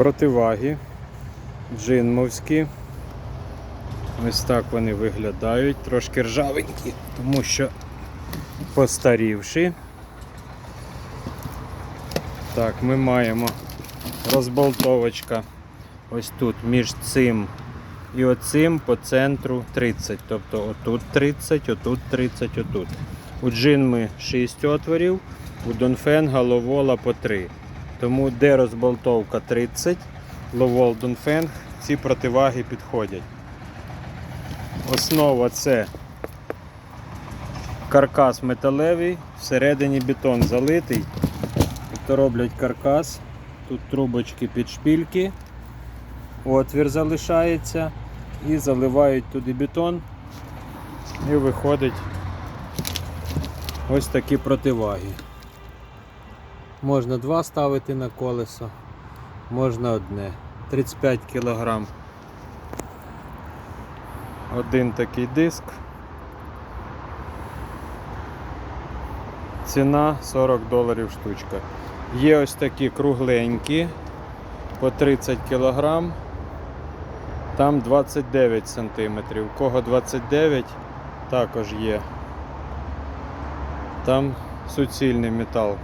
Противаги джинмовські. Ось так вони виглядають, трошки ржавенькі, тому що постарівші. Так, ми маємо розболтовочка ось тут між цим і оцим по центру 30. Тобто отут 30, отут 30, отут. У джинми 6 отворів, у Донфенга ловола по 3. Тому де розболтовка 30, ловол Донфенг, ці противаги підходять. Основа це каркас металевий, всередині бетон залитий. Тобто роблять каркас, тут трубочки під шпільки, отвір залишається і заливають туди бетон і виходить ось такі противаги. Можна два ставити на колесо, можна одне. 35 кг. Один такий диск. Ціна 40 доларів штучка. Є ось такі кругленькі по 30 кг. Там 29 см. У кого 29 також є. Там суцільний метал.